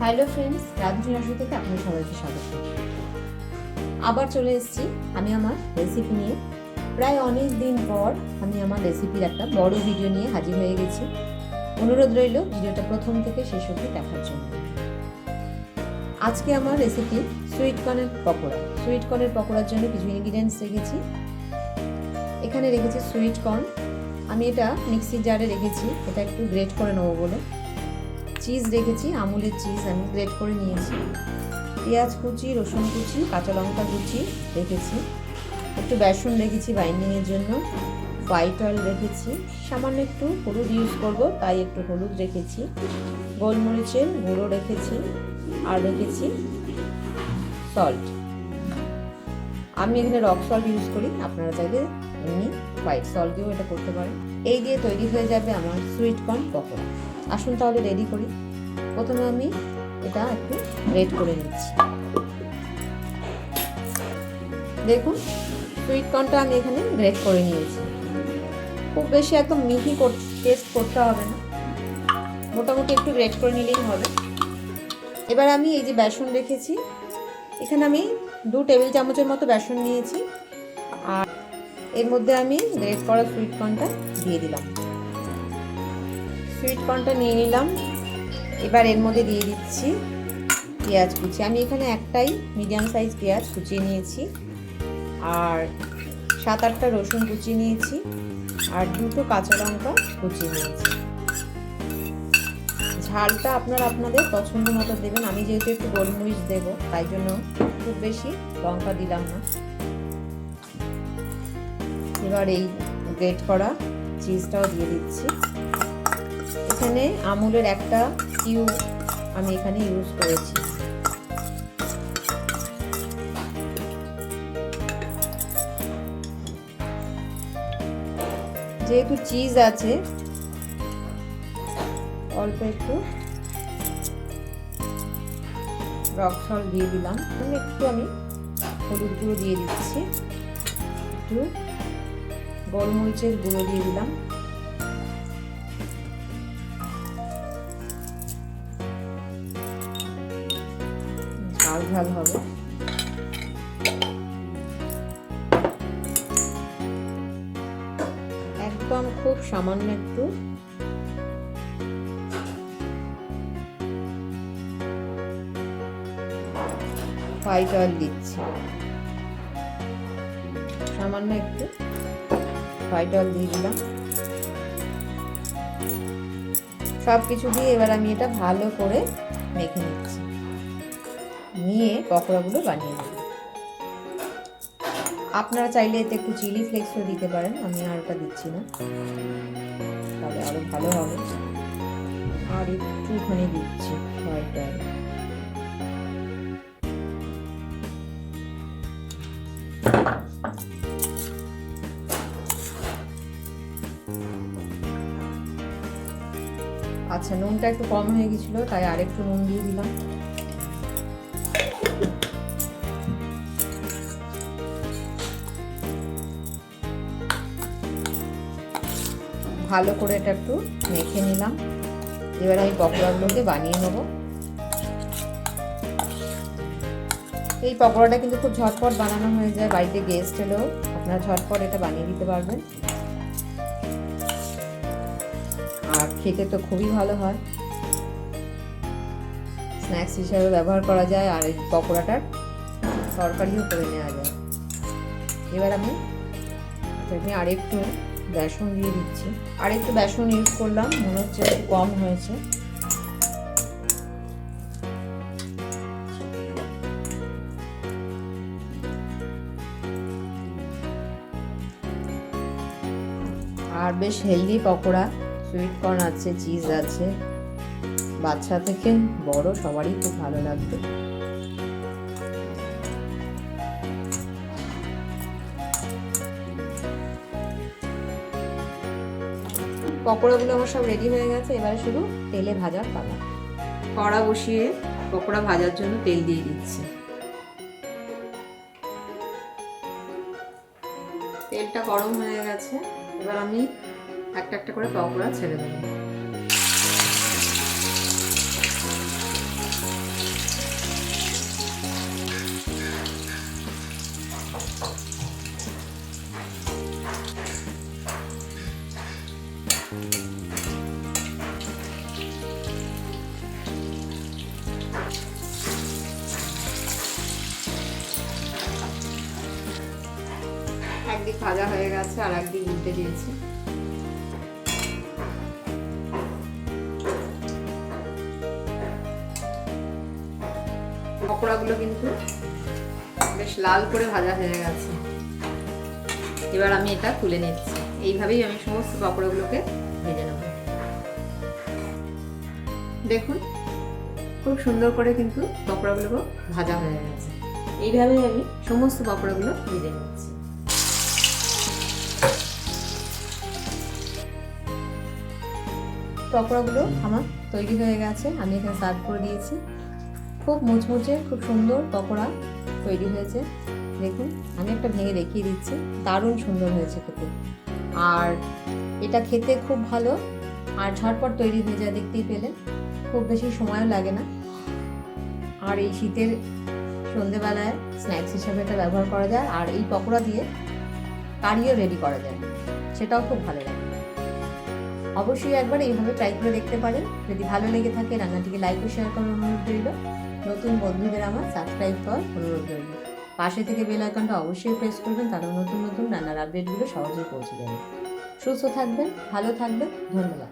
Hello friends রাধুনী রসই থেকে সবাইকে স্বাগত। আবার চলে এসেছি আমি আমার রেসিপি নিয়ে। প্রায় অনেক দিন পর আমি আমার রেসিপির একটা বড় ভিডিও নিয়ে হাজির হয়ে গেছি। অনুরোধ রইল ভিডিওটা প্রথম থেকে শেষ অবধি দেখার জন্য। আজকে আমার রেসিপি সুইট কর্নের পকোড়া। সুইট কর্নের পকোড়ার জন্য কিছু ইনগ্রিডিয়েন্টস রেখেছি। এখানে রেখেছি সুইট কর্ন আমি এটা মিক্সির জারে রেখেছি। এটা একটু গ্রেট করে নেব বলে। চিজ রেখেছি, আমুলের চিজ আমি গ্রেট করে নিয়েছি। পেঁয়াজ কুচি, রসুন কুচি, কাঁচা লঙ্কা কুচি রেখেছি। একটু বেসন রেখেছি বাইন্ডিংয়ের জন্য। হোয়াইট অয়েল রেখেছি। সামান্য একটু হলুদ ইউজ করব, তাই একটু হলুদ রেখেছি। গোলমরিচের গুঁড়ো রেখেছি আর রেখেছি সল্ট আমি এখানে রক সল্ট ইউজ করি, আপনারা চাইলে এমনি হোয়াইট সল্ট দিয়েও এটা করতে পারেন। এই দিয়ে তৈরি হয়ে যাবে আমার সুইট কর্ন পকোড়া। আসুন তাহলে রেডি করি। প্রথমে আমি এটা একটু রেড করে নিচ্ছি। দেখুন সুইট কর্নটা আমি এখানে গ্রেট করে নিয়েছি। খুব বেশি একদম মিহি টেস্ট করতে হবে না। মোটামুটি একটু গ্রেট করে নিলেই হবে। এবার আমি এই যে বেসন রেখেছি। এখানে আমি দু টেবিল চামচের মতো বেসন নিয়েছি। এর মধ্যে আমি গ্রেট করা সুইট কর্নটা দিয়ে দিলাম। সুইট কর্নটা নিয়ে নিলাম। এবার এর মধ্যে দিয়ে দিচ্ছি পেঁয়াজ কুচি। আমি এখানে একটাই মিডিয়াম সাইজ পেঁয়াজ কুচিয়ে নিয়েছি। আর সাত আটটা রসুন কুচিয়ে নিয়েছি। আর দুটো কাঁচা লঙ্কা কুচিয়ে নিয়েছি। ঝালটা আপনারা আপনাদের পছন্দ মতো দেবেন। আমি যেহেতু একটু গোলমরিচ দেব, তাই জন্য খুব বেশি লঙ্কা দিলাম না। এবার এই গ্রেট করা চিজটাও দিয়ে দিচ্ছি। এখানে আমুলের একটা কিউব আমি এখানে ইউজ করেছি। যেহেতু চিজ আছে, অল্প একটু রক সল দিয়ে দিলাম। একটু আমি হলুদ গুঁড়ো দিয়ে দিচ্ছি। একটু গোলমরিচের গুঁড়ো দিয়ে দিলাম। ঝাল ঝাল হবে। একদম খুব সামান্য একটু। হোয়াইট অয়েল দিচ্ছি। সামান্য একটু। হোয়াইট অয়েল দিয়ে দিলাম। সব কিছু দিয়ে এবার আমি এটা ভালো করে মেখে নিচ্ছি। নিয়ে পকোড়াগুলো বানিয়ে নেব। আপনারা চাইলে এতে একটু চিলি ফ্লেক্সও দিতে পারেন, আমি আর ওটা দিচ্ছি না। তাহলে আরও ভালো হবে। আর একটুখানি দিচ্ছি হোয়াইট অয়েল আচ্ছা নুনটা একটু কম হয়ে গেছিল, তাই আরেকটু নুন দিয়ে দিলাম। ভালো করে এটা একটু মেখে নিলাম। এবার আমি পকোড়াগুলোকে বানিয়ে নেব। এই পকোড়াটা কিন্তু খুব ঝটপট বানানো হয়ে যায়, বাড়িতে গেস্ট এলেও। আপনারা ঝটপট এটা বানিয়ে দিতে পারবেন। আর খেতে তো খুবই ভালো হয়। স্ন্যাক্স হিসাবে ব্যবহার করা যায় আর এই পকোড়াটার তরকারিও করে নেওয়া যায়। এবার আমি এখানে আরেকটু বেসন দিয়ে দিচ্ছি। আর একটু বেসন ইউজ করলাম, মনে হচ্ছে একটু কম হয়েছে। আর বেশ হেলদি পকোড়া। সুইট কর্ন আছে চিজ আছে। বাচ্চা থেকে বড় সবারই খুব ভালো লাগবে। পকোড়াগুলো আমার সব রেডি হয়ে গেছে, এবারে শুধু তেলে ভাজার পালা। কড়া বসিয়ে পকোড়া ভাজার জন্য তেল দিয়ে দিচ্ছি। তেলটা গরম হয়ে গেছে। এবার আমি একটা একটা করে পকোড়া ছেড়ে দেবেন একদিক ভাজা হয়ে গেছে আর একদিক উঠে দিয়েছি। পকোড়াগুলো কিন্তু বেশ লাল করে ভাজা হয়ে গেছে। এবার আমি এটা তুলে নিচ্ছি। এইভাবেই আমি সমস্ত পকোড়াগুলোকে ভেজে নেব। দেখুন, খুব সুন্দর করে কিন্তু পকোড়াগুলো ভাজা হয়ে গেছে। এইভাবেই আমি সমস্ত পকোড়াগুলো ভেজে নিচ্ছি। পকোড়াগুলো আমার তৈরি হয়ে গেছে। আমি এখানে সার্ভ করে দিয়েছি। খুব মুচমুচে, খুব সুন্দর পকোড়া তৈরি হয়েছে। দেখুন, আমি একটা ভেঙে দেখিয়ে দিচ্ছি। দারুণ সুন্দর হয়েছে খেতে। আর এটা খেতে খুব ভালো। আর ঝটপট তৈরি হয়ে যায়, দেখতেই পেলেন। খুব বেশি সময়ও লাগে না। আর এই শীতের সন্ধেবেলায় স্ন্যাক্স হিসাবে এটা ব্যবহার করা যায়। আর এই পকোড়া দিয়ে কারিও রেডি করা যায়। সেটাও খুব ভালো লাগে। অবশ্যই একবার এইভাবে ট্রাই করে দেখতে পারেন। যদি ভালো লেগে থাকে, রান্নাটিকে লাইক ও শেয়ার করার অনুরোধ রইল। নতুন বন্ধুদের আমার সাবস্ক্রাইব করার অনুরোধ রইল। পাশে থেকে বেল আইকনটা অবশ্যই প্রেস করবেন তাহলে নতুন নতুন রান্নার আপডেটগুলো সহজেই পৌঁছে যাবে। সুস্থ থাকবেন, ভালো থাকবেন, ধন্যবাদ।